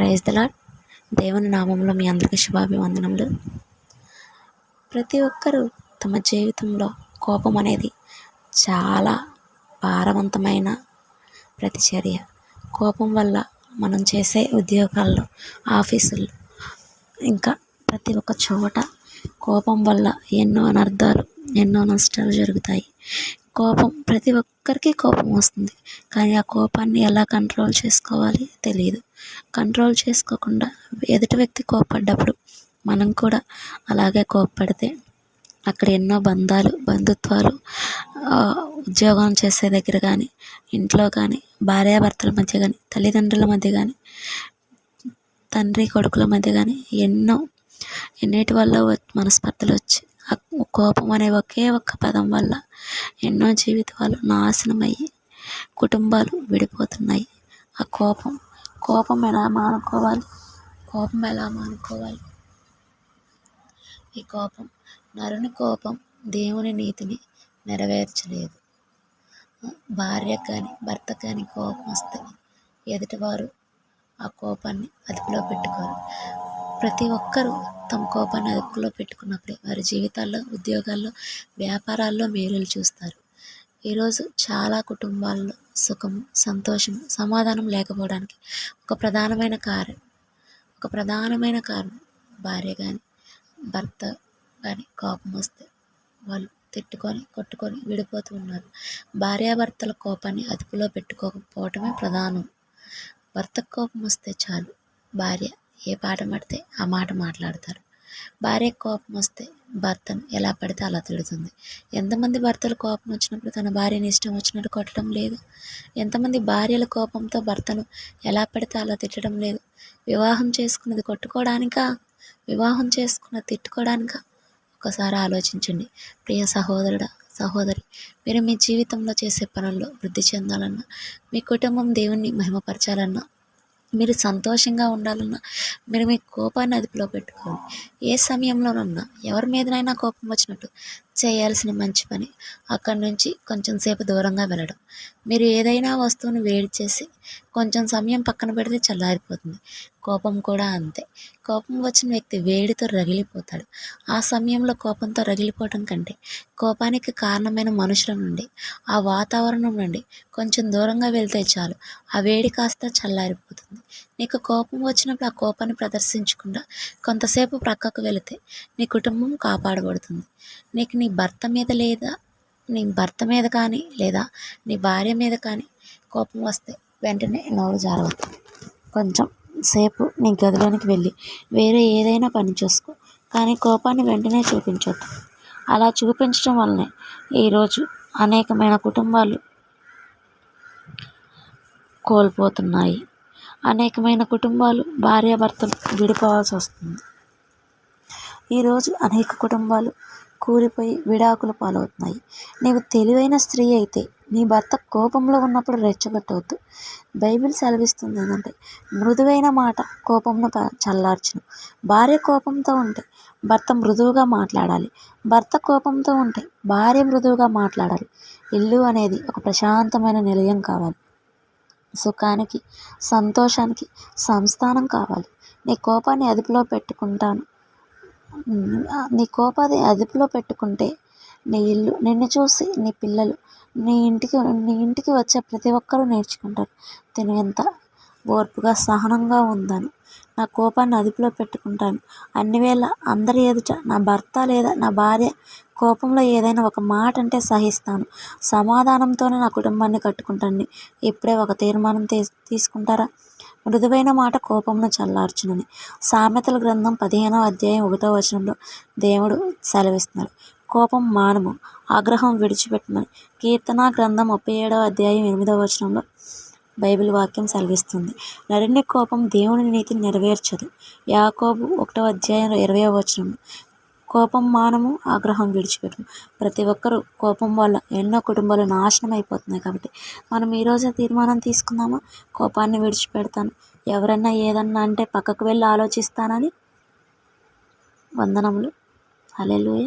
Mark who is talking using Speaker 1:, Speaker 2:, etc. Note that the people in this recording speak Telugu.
Speaker 1: ప్రైజ్ దలాడ్ దేవుని నామంలో మీ అందరికీ శుభాభివందనములు. ప్రతి ఒక్కరూ తమ జీవితంలో కోపం అనేది చాలా భారవంతమైన ప్రతిచర్య. కోపం వల్ల మనం చేసే ఉద్యోగాల్లో ఆఫీసుల్లో ఇంకా ప్రతి ఒక్క చోట కోపం వల్ల ఎన్నో అనర్థాలు ఎన్నో నష్టాలు జరుగుతాయి. కోపం ప్రతి ఒక్కరికి కోపం వస్తుంది. కానీ ఆ కోపాన్ని ఎలా కంట్రోల్ చేసుకోవాలి తెలియదు కంట్రోల్ చేసుకోకుండా ఎదుటి వ్యక్తి కోపడ్డప్పుడు మనం కూడా అలాగే కోప్పడితే అక్కడ ఎన్నో బంధాలు బంధుత్వాలు ఉద్యోగం చేసే దగ్గర కానీ ఇంట్లో కానీ భార్యాభర్తల మధ్య కానీ తల్లిదండ్రుల మధ్య కానీ తండ్రి కొడుకుల మధ్య కానీ ఎన్నో ఎన్నిటి వల్ల మనస్పర్ధలు వచ్చి కోపం అనే ఒకే ఒక్క పదం వల్ల ఎన్నో జీవితాలు నాశనమయ్యి కుటుంబాలు విడిపోతున్నాయి. ఆ కోపం కోపం ఎలా మానుకోవాలి? కోపం ఎలా మానుకోవాలి? ఈ కోపం నరుని కోపం దేవుని నీతిని నెరవేర్చలేదు. భార్య కానీ భర్త కానీ కోపం వస్తే ఎదుటివారు ఆ కోపాన్ని అదుపులో పెట్టుకోరు. ప్రతి ఒక్కరూ తమ కోపాన్ని అదుపులో పెట్టుకున్నప్పుడే వారి జీవితాల్లో ఉద్యోగాల్లో వ్యాపారాల్లో మేలులు చూస్తారు. ఈరోజు చాలా కుటుంబాల్లో సుఖం సంతోషం సమాధానం లేకపోవడానికి ఒక ప్రధానమైన కారణం ఒక ప్రధానమైన కారణం భార్య కానీ భర్త కానీ కోపం వస్తే వాళ్ళు తిట్టుకొని కొట్టుకొని విడిపోతూ ఉన్నారు. భార్యాభర్తల కోపాన్ని అదుపులో పెట్టుకోకపోవటమే ప్రధానం. భర్త కోపం వస్తే చాలు. భార్య ఏ పాట పడితే ఆ మాట మాట్లాడతారు. భార్య కోపం వస్తే భర్తను ఎలా పడితే అలా తిడుతుంది. ఎంతమంది భర్తలు కోపం వచ్చినప్పుడు తన భార్యని ఇష్టం వచ్చినట్టు కొట్టడం లేదు. ఎంతమంది భార్యల కోపంతో భర్తను ఎలా పడితే అలా తిట్టడం లేదు. వివాహం చేసుకున్నది కొట్టుకోవడానికా? వివాహం చేసుకున్న తిట్టుకోవడానికా? ఒకసారి ఆలోచించండి. ప్రియ సహోదరుడ సహోదరి మీరు మీ జీవితంలో చేసే పనుల్లో వృద్ధి చెందాలన్నా మీ కుటుంబం దేవుణ్ణి మహిమపరచాలన్నా మీరు సంతోషంగా ఉండాలన్నా మీరు మీ కోపాన్ని అదుపులో పెట్టుకోవాలి. ఏ సమయంలోనన్నా ఎవరి మీదనైనా కోపం వచ్చినట్టు చేయాల్సిన మంచి పని అక్కడి నుంచి కొంచెం సేపు దూరంగా వెళ్ళడం. మీరు ఏదైనా వస్తువును వేడి చేసి కొంచెం సమయం పక్కన పెడితే చల్లారిపోతుంది. కోపం కూడా అంతే. కోపం వచ్చిన వ్యక్తి వేడితో రగిలిపోతాడు. ఆ సమయంలో కోపంతో రగిలిపోవటం కంటే కోపానికి కారణమైన మనుషుల నుండి ఆ వాతావరణం నుండి కొంచెం దూరంగా వెళ్తే చాలు. ఆ వేడి కాస్త చల్లారిపోతుంది. నీకు కోపం వచ్చినప్పుడు ఆ కోపాన్ని ప్రదర్శించకుండా కొంతసేపు ప్రక్కకు వెళితే నీ కుటుంబం కాపాడబడుతుంది. నీకు నీ భర్త మీద లేదా? నీ భర్త మీద కానీ లేదా? నీ భార్య మీద కానీ కోపం వస్తే వెంటనే నోరు జారవద్దు. కొంచెం సేపు నీ గదిలోనికి వెళ్ళి వేరే ఏదైనా పని చూసుకో కానీ కోపాన్ని వెంటనే చూపించొద్దు. అలా చూపించడం వల్లనే ఈరోజు అనేకమైన కుటుంబాలు కోల్పోతున్నాయి. అనేకమైన కుటుంబాలు భార్యాభర్తలు విడిపోవాల్సి వస్తుంది. ఈరోజు అనేక కుటుంబాలు కూలిపోయి విడాకులు పాలవుతున్నాయి. నీవు తెలివైన స్త్రీ అయితే నీ భర్త కోపంలో ఉన్నప్పుడు రెచ్చగొట్టవద్దు. బైబిల్ సెలవిస్తుంది ఏంటంటే మృదువైన మాట కోపంను చల్లార్చును. భార్య కోపంతో ఉంటే భర్త మృదువుగా మాట్లాడాలి. భర్త కోపంతో ఉంటే భార్య మృదువుగా మాట్లాడాలి. ఇల్లు అనేది ఒక ప్రశాంతమైన నిలయం కావాలి. సుఖానికి సంతోషానికి సంస్థానం కావాలి. నీ కోపాన్ని అదుపులో పెట్టుకుంటాను. నీ కోపాన్ని అదుపులో పెట్టుకుంటే నీ ఇల్లు నిన్ను చూసి నీ పిల్లలు నీ ఇంటికి నీ ఇంటికి వచ్చే ప్రతి ఒక్కరూ నేర్చుకుంటారు. తిను ఎంత ఓర్పుగా సహనంగా ఉందాను. నా కోపాన్ని అదుపులో పెట్టుకుంటాను. అన్ని వేళ అందరి ఎదుట నా భర్త లేదా నా భార్య కోపంలో ఏదైనా ఒక మాట అంటే సహిస్తాను. సమాధానంతోనే నా కుటుంబాన్ని కట్టుకుంటాను. ఇప్పుడే ఒక తీర్మానం తీసుకుంటారా? మృదువైన మాట కోపంను చల్లార్చునని. సామెతల గ్రంథం పదిహేనవ అధ్యాయం ఒకటో వచనంలో దేవుడు సెలవిస్తున్నాడు. కోపం మానము ఆగ్రహం విడిచిపెట్టమని. కీర్తన గ్రంథం ముప్పై ఏడవ అధ్యాయం ఎనిమిదవ వచనంలో బైబిల్ వాక్యం సెలవిస్తుంది. నడిని కోపం దేవుని నీతిని నెరవేర్చదు. యాకోబు ఒకటో అధ్యాయం ఇరవై వచనం కోపం మానము ఆగ్రహం విడిచిపెట్టము. ప్రతి ఒక్కరూ కోపం వల్ల ఎన్నో కుటుంబాలు నాశనం అయిపోతున్నాయి కాబట్టి మనం ఈరోజే తీర్మానం తీసుకుందామా? కోపాన్ని విడిచిపెడతాను. ఎవరన్నా ఏదన్నా అంటే పక్కకు వెళ్ళి ఆలోచిస్తానని. వందనములు. హలెలుయ